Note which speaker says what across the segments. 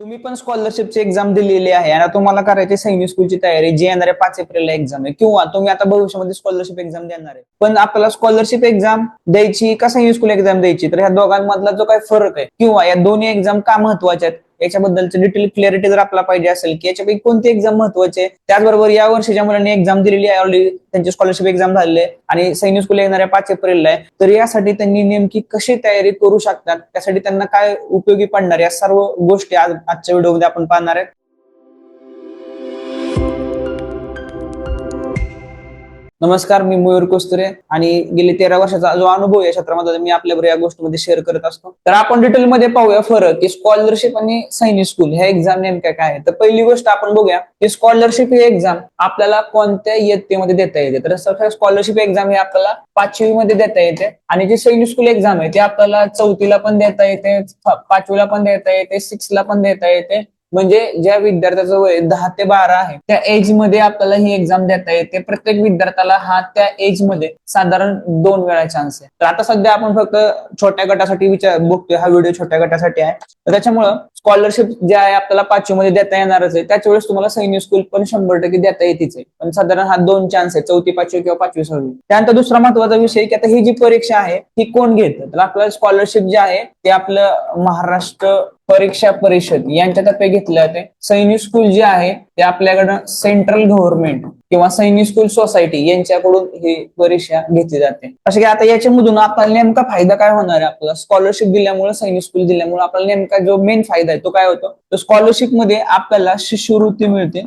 Speaker 1: तुम्ही पण स्कॉलरशिपची एक्झाम दिलेली आहे आणि तुम्हाला करायची सैनिक स्कूलची तयारी जी येणाऱ्या पाच एप्रिलला एक्झाम आहे. किंवा तुम्ही आता भविष्यामध्ये स्कॉलरशिप एक्झाम देणार आहे. पण आपल्याला स्कॉलरशिप एक्झाम द्यायची का सैनिक स्कूल एक्झाम द्यायची? तर ह्या दोघांमधला जो काही फरक आहे किंवा या दोन्ही एक्झाम का महत्त्वाच्या आहेत? याच्याबद्दलचं डिटेल क्लॅरिटी जर आपल्याला पाहिजे असेल की याच्यापैकी कोणती एक्झाम महत्वाची आहे त्याचबरोबर या वर्षीच्या मुलांनी एक्झाम दिलेली आहे ऑलरेडी त्यांची स्कॉलरशिप एक्झाम झालेली आहे आणि सैनिक स्कूल येणाऱ्या पाच एप्रिलला आहे तर यासाठी त्यांनी नेमकी कशी तयारी करू शकतात? त्यासाठी त्यांना काय उपयोगी पडणार? या सर्व गोष्टी आज आजच्या व्हिडिओमध्ये आपण पाहणार आहेत नमस्कार मी मयूर कोस्तुरे आणि गेले तेरा वर्षाचा जो अनुभव या क्षेत्रामध्ये मी आपल्याबरोबर या गोष्टीमध्ये शेअर करत असतो. तर आपण डिटेलमध्ये पाहूया फरक की स्कॉलरशिप आणि सैनिक स्कूल ह्या एक्झाम नेमक्या काय आहे तर पहिली गोष्ट आपण बघूया की स्कॉलरशिप ही एक्झाम आपल्याला कोणत्या इयत्तेमध्ये देता येते? तर स्कॉलरशिप एक्झाम ही आपल्याला पाचवी मध्ये देता येते आणि जी सैनिक स्कूल एक्झाम आहे ती आपल्याला चौथीला पण देता येते पाचवीला पण देता येते सिक्सला पण देता येते म्हणजे ज्या विद्यार्थ्याचं वय दहा ते बारा आहे त्या एजमध्ये आपल्याला ही एक्झाम देता येते. प्रत्येक विद्यार्थ्याला हा त्या एजमध्ये साधारण दोन वेळा चान्स आहे. तर आता सध्या आपण फक्त छोट्या गटासाठी विचार बघतोय. हा व्हिडिओ छोट्या गटासाठी आहे. तर त्याच्यामुळं स्कॉलरशिप जे आहे आपल्याला पाचवी मध्ये देता येणारच आहे. त्याच वेळेस तुम्हाला सैनिक स्कूल पण शंभर टक्के देता येतेच आहे. पण साधारण हा दोन चान्स आहे चौथी पाचवी किंवा पाचवी सहावी. त्यानंतर दुसरा महत्त्वाचा विषय की आता ही जी परीक्षा आहे ती कोण घेतं? तर आपल्याला स्कॉलरशिप जे आहे ते आपलं महाराष्ट्र परीक्षा परिषद यांच्यातर्फे घेतलं जाते सैनिक स्कूल जे आहे ते आपल्याकडं सेंट्रल गव्हर्नमेंट किंवा सैनिक स्कूल सोसायटी यांच्याकडून ही परीक्षा घेतली जाते. असे की आता याच्यामधून आपल्याला नेमका फायदा काय होणार आहे आपल्याला स्कॉलरशिप दिल्यामुळे सैनिक स्कूल दिल्यामुळे आपल्याला नेमका जो मेन फायदा आहे तो काय होतो? तर स्कॉलरशिपमध्ये आपल्याला शिष्यवृत्ती मिळते.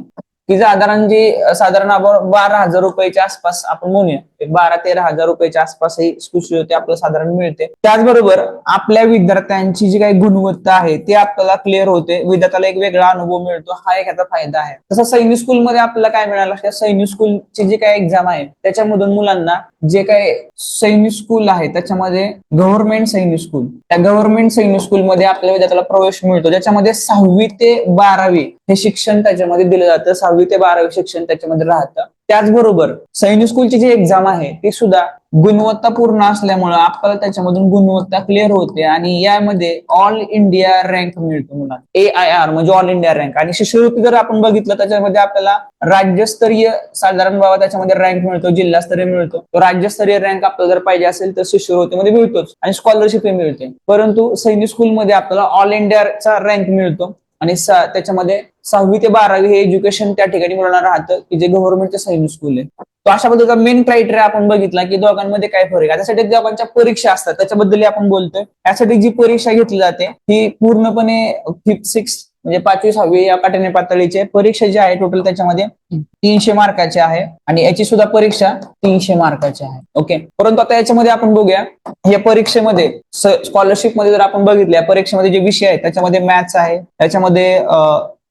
Speaker 1: की साधारण जी साधारण आपण बारा हजार रुपयाच्या आसपास आपण म्हणूया. बारा तेरा हजार रुपयाच्या आसपास ही शिष्यवृत्ती आपल्याला साधारण मिळते. त्याचबरोबर आपल्या विद्यार्थ्यांची जी काही गुणवत्ता आहे ती आपल्याला क्लिअर होते. विद्यार्थ्याला एक वेगळा अनुभव मिळतो. हा एक ह्याचा फायदा आहे. तसं सैनिक स्कूलमध्ये आपल्याला काय मिळालं? सैनिक स्कूलची जी काही एक्झाम आहे त्याच्यामधून मुलांना जे काही सैनिक स्कूल आहे त्याच्यामध्ये गव्हर्नमेंट सैनिक स्कूल त्या गव्हर्नमेंट सैनिक स्कूलमध्ये आपल्या विद्यार्थ्याला प्रवेश मिळतो. ज्याच्यामध्ये सहावी ते बारावी हे शिक्षण त्याच्यामध्ये दिलं जातं. सहावी ते बारावी शिक्षण त्याच्यामध्ये राहतं. त्याचबरोबर सैनिक स्कूलची जी एक्झाम आहे ती सुद्धा गुणवत्तापूर्ण असल्यामुळं आपल्याला त्याच्यामधून गुणवत्ता क्लिअर होते आणि यामध्ये ऑल इंडिया रँक मिळतो मुलांना. ए आय आर म्हणजे ऑल इंडिया रँक आणि शिष्यवृत्ती जर आपण बघितलं त्याच्यामध्ये आपल्याला राज्यस्तरीय साधारण बाबा त्याच्यामध्ये रँक मिळतो जिल्हास्तरीय मिळतो. तो राज्यस्तरीय रँक आपल्याला जर पाहिजे असेल तर शिष्यवृत्तीमध्ये मिळतोच आणि स्कॉलरशिप मिळते. परंतु सैनिक स्कूलमध्ये आपल्याला ऑल इंडियाचा रँक मिळतो. आणि त्याच्यामध्ये सहावी ते बारावी हे एज्युकेशन त्या ठिकाणी मुलांना राहतं की जे गव्हर्नमेंटचे सैनिक स्कूल आहे. तो अशा पद्धतीचा मेन क्रायटेरिया आपण बघितला की दोघांमध्ये काय फरक आहे. त्यासाठी दोघांच्या परीक्षा असतात. त्याच्याबद्दल आपण बोलतोय. यासाठी जी परीक्षा घेतली जाते ही पूर्णपणे फिफ्थ सिक्स म्हणजे पाचवी सहावी या काठीने पातळीचे परीक्षा जी आहे टोटल त्याच्यामध्ये तीनशे मार्काची आहे आणि याची सुद्धा परीक्षा तीनशे मार्काची आहे. ओके परंतु आता याच्यामध्ये आपण बघूया या परीक्षेमध्ये स्कॉलरशिपमध्ये जर आपण बघितलं या परीक्षेमध्ये जे विषय आहेत त्याच्यामध्ये मॅथ्स आहे त्याच्यामध्ये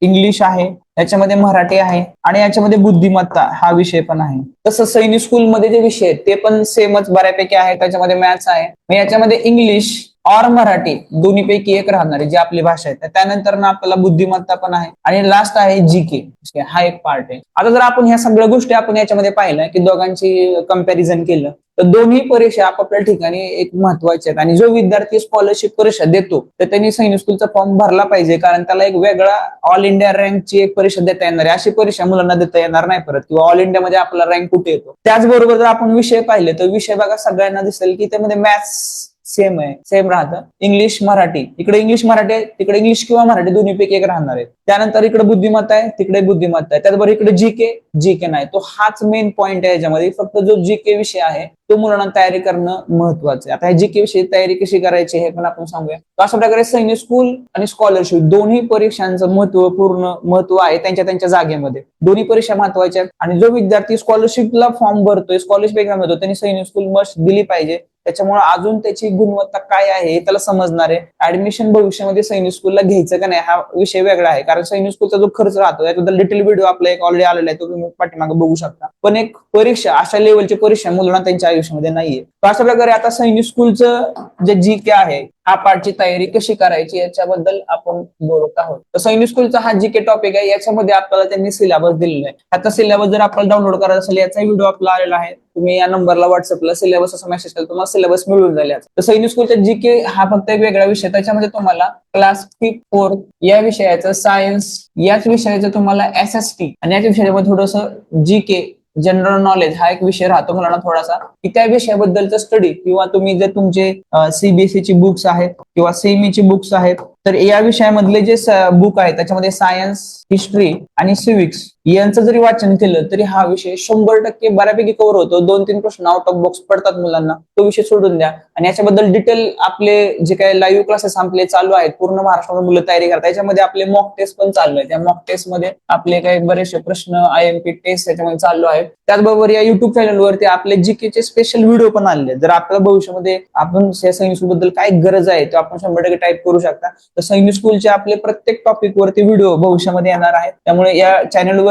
Speaker 1: इंग्लिश आहे याच्यामध्ये मराठी आहे आणि याच्यामध्ये बुद्धिमत्ता हा विषय पण आहे. तसं सैनिक स्कूलमध्ये जे विषय आहेत ते पण सेमच बऱ्यापैकी आहे त्याच्यामध्ये मॅथ्स आहे. याच्यामध्ये इंग्लिश और मराठी दोन्हीपैकी एक राहणार आहे जी आपली भाषा आहे त्यानंतर ना आपल्याला बुद्धिमत्ता पण आहे. आणि लास्ट आहे जी के हा एक पार्ट आहे. आता जर आपण ह्या सगळ्या गोष्टी आपण याच्यामध्ये पाहिलं की दोघांची कंपॅरिझन केलं तर दोन्ही परीक्षा आपापल्या ठिकाणी एक महत्त्वाच्या आहेत. आणि जो विद्यार्थी स्कॉलरशिप परीक्षा देतो तर त्यांनी सैनिक स्कूलचा फॉर्म भरला पाहिजे कारण त्याला एक वेगळा ऑल इंडिया रँकची एक परीक्षा देता येणार आहे. अशी परीक्षा मुलांना देता येणार नाही परत किंवा ऑल इंडियामध्ये आपला रँक कुठे येतो. त्याचबरोबर जर आपण विषय पाहिले तर विषय बघा सगळ्यांना दिसेल की त्यामध्ये मॅथ्स सेम आहे. सेम राहतं. इंग्लिश मराठी. इकडे इंग्लिश मराठी आहे तिकडे इंग्लिश किंवा मराठी दोन्हीपैकी एक राहणार आहे त्यानंतर इकडे बुद्धिमत्ता आहे तिकडे बुद्धिमत्ता आहे. त्याचबरोबर इकडे जी के जी के नाही. तो हाच मेन पॉईंट आहे याच्यामध्ये. फक्त जो जी के विषय आहे तो मुलांना तयारी करणं महत्वाचं आहे. आता हे जी के विषयी तयारी कशी करायची हे पण आपण सांगूया. तर अशा प्रकारे सैनिक स्कूल आणि स्कॉलरशिप दोन्ही परीक्षांचं महत्त्वपूर्ण महत्त्व आहे त्यांच्या त्यांच्या जागेमध्ये. दोन्ही परीक्षा महत्त्वाच्या आहेत. आणि जो विद्यार्थी स्कॉलरशिपला फॉर्म भरतोय स्कॉलरशिप एक्झाम भरतो त्यांनी सैनिक स्कूल मस्ट दिली पाहिजे. त्याच्यामुळे अजून त्याची गुणवत्ता काय आहे हे त्याला समजणार आहे. ऍडमिशन भविष्यामध्ये सैनिक स्कूलला घ्यायचं का नाही हा विषय वेगळा आहे. कारण सैनिक स्कूलचा जो खर्च राहतो याबद्दल डिटेल व्हिडिओ आपला एक ऑलरेडी आलेला आहे तो तुम्ही पाठीमागे बघू शकता. पण एक परीक्षा अशा लेवलची परीक्षा मुलांना त्यांच्या आयुष्यामध्ये नाहीये. तर अशा प्रकारे आता सैनिक स्कूलचं जे जी के आहे हा पाठची तयारी कशी करायची याच्याबद्दल आपण बोलत आहोत. तर सैनिक स्कूलचा हा जी के टॉपिक आहे याच्यामध्ये आपल्याला त्यांनी सिलेबस दिलेला आहे. आता सिलेबस जर आपल्याला डाउनलोड करायचा असेल याचा व्हिडिओ आपला आलेला आहे. तुम्ही या नंबरला व्हॉट्सअपला सिलेबस असा मेसेज केला तुम्हाला सिलेबस मिळून जाईल तर सैनिक स्कूलचा जी के हा फक्त एक वेगळा विषय त्याच्यामध्ये तुम्हाला क्लास फिफ्थ फोर्थ या विषयाचं सायन्स याच विषयाचं तुम्हाला एस एस टी आणि याच विषयामध्ये थोडस जी के जनरल नॉलेज हा एक विषय राहतो मुलांना थोडासा. की त्या विषयाबद्दलचं स्टडी किंवा तुम्ही जर तुमचे सीबीएसई ची बुक्स आहेत किंवा सीएमईची ची बुक्स आहेत तर या विषयामधले जे बुक आहेत त्याच्यामध्ये सायन्स हिस्ट्री आणि सिविक्स यांचं जरी वाचन केलं तरी हा विषय शंभर टक्के बऱ्यापैकी कव्हर होतो. दोन तीन प्रश्न आउट ऑफ बॉक्स पडतात मुलांना. तो विषय सोडून द्या. आणि याच्याबद्दल डिटेल आपले जे काही लाईव्ह क्लासेस आपले चालू आहेत पूर्ण महाराष्ट्रामध्ये मुलं तयारी करतात. याच्यामध्ये आपले मॉक टेस्ट पण चालू आहे त्या मॉक टेस्टमध्ये आपले काही बरेचसे प्रश्न आय एम पी टेस्ट याच्यामध्ये चालू आहे त्याचबरोबर या युट्यूब चॅनलवरती आपले जीके चे स्पेशल व्हिडिओ पण आलेले आहेत. जर आपल्या भविष्यामध्ये आपण या सैनिक स्कूल बद्दल काय गरज आहे तो आपण शंभर टक्के टाईप करू शकता. तर सैनिक स्कूलचे आपले प्रत्येक टॉपिक वरती व्हिडिओ भविष्यामध्ये येणार आहेत त्यामुळे या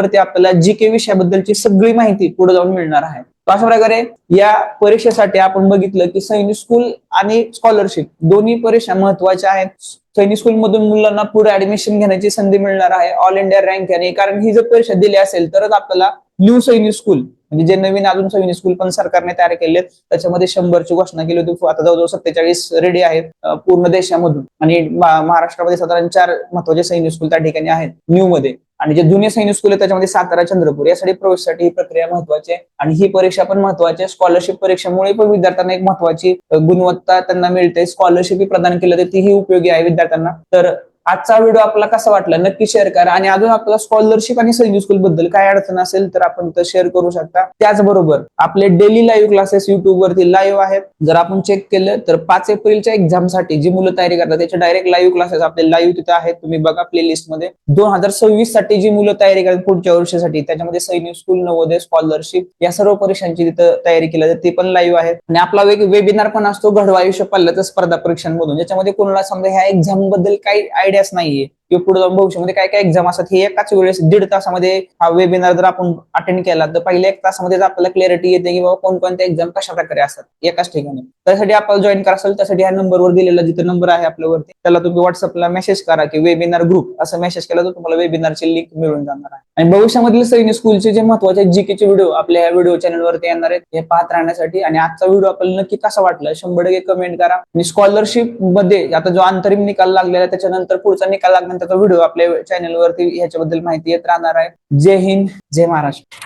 Speaker 1: वरती आपल्याला जी के विषयाबद्दलची सगळी माहिती पुढे जाऊन मिळणार आहे. अशा प्रकारे या परीक्षेसाठी आपण बघितलं की सैनिक स्कूल आणि स्कॉलरशिप दोन्ही परीक्षा महत्त्वाच्या आहेत. सैनिक स्कूल मधून मुलांना पुढे ऍडमिशन घेण्याची संधी मिळणार आहे. ऑल इंडिया रँक याने कारण ही जर परीक्षा दिली असेल तरच आपल्याला न्यू सैनिक स्कूल म्हणजे जे नवीन अजून सैनिक स्कूल पण सरकारने तयार केले आहेत त्याच्यामध्ये शंभरची घोषणा केली होती. आता जवळजवळ सत्तेचाळीस रेडी आहेत पूर्ण देशामधून. आणि महाराष्ट्रामध्ये साधारण चार महत्त्वाचे सैनिक स्कूल त्या ठिकाणी आहेत न्यू मध्ये. आणि जे जुने सैनिक स्कूल आहे त्याच्यामध्ये सातारा चंद्रपूर यासाठी प्रवेशासाठी ही प्रक्रिया महत्वाची आहे. आणि ही परीक्षा पण महत्वाची आहे. स्कॉलरशिप परीक्षेमुळे पण विद्यार्थ्यांना एक महत्वाची गुणवत्ता त्यांना मिळते. स्कॉलरशिप प्रदान केलं तर तीही उपयोगी आहे विद्यार्थ्यांना. तर आजचा व्हिडिओ आपला कसा वाटला? नक्की शेअर करा. आणि अजून आपल्याला स्कॉलरशिप आणि सैनिक स्कूल बद्दल काय अडचण असेल तर आपण तर शेअर करू शकता. त्याचबरोबर आपले डेली लाईव्ह क्लासेस युट्यूब वरती लाईव्ह आहेत. जर आपण चेक केलं तर पाच एप्रिलच्या एक्झामसाठी जी मुलं तयारी करतात त्याचे डायरेक्ट लाईव्ह क्लासेस आपले लाईव्ह तिथे आहेत. तुम्ही बघा प्ले लिस्टमध्ये दोन हजार सव्वीससाठी जी मुलं तयारी करतात पुढच्या वर्षासाठी त्याच्यामध्ये सैनिक स्कूल नवोदय स्कॉलरशिप या सर्व परीक्षांची तिथं तयारी केली जाते. ते पण लाईव्ह आहेत. आणि आपला वेग वेबिनार पण असतो घडवा आयुष्य पल्ल्याचं स्पर्धा परीक्षांमधून. ज्याच्यामध्ये कोणाला समजा ह्या एक्झामबद्दल काही आयडियाच नाहीये. किंवा पुढे जाऊन भविष्यामध्ये काय काय एक्झाम असतात हे एकाच वेळेस दीड तासामध्ये हा वेबिनार जर आपण अटेंड केला तर पहिल्या एक तासामध्ये आपल्याला क्लॅरिटी येते की बाबा कोणकोणत्या एक्झाम कशा प्रकारे असतात एकाच ठिकाणी. त्यासाठी आपल्याला जॉईन करा असेल त्यासाठी ह्या नंबरवर दिलेला जिथे नंबर आहे आपल्यावरती त्याला तुम्ही व्हॉट्सअपला मेसेज करा की वेबिनार ग्रुप असं मेसेज केला तर तुम्हाला वेबिनारची लिंक मिळून जाणार आहे. आणि भविष्यामधील सैनिक स्कूलचे जे महत्त्वाचे जीकेचे व्हिडिओ आपल्या या व्हिडिओ चॅनलवरती येणार आहेत हे पाहत राहण्यासाठी. आणि आजचा व्हिडिओ आपल्याला नक्की कसा वाटला शंभर टक्के कमेंट करा. आणि स्कॉलरशिपमध्ये आता जो अंतरिम निकाल लागलेला आहे त्याच्यानंतर पुढचा निकाल लागणार त्याचा व्हिडिओ आपल्या चॅनलवरती ह्याच्याबद्दल माहिती येत राहणार आहे. जय हिंद जय महाराष्ट्र.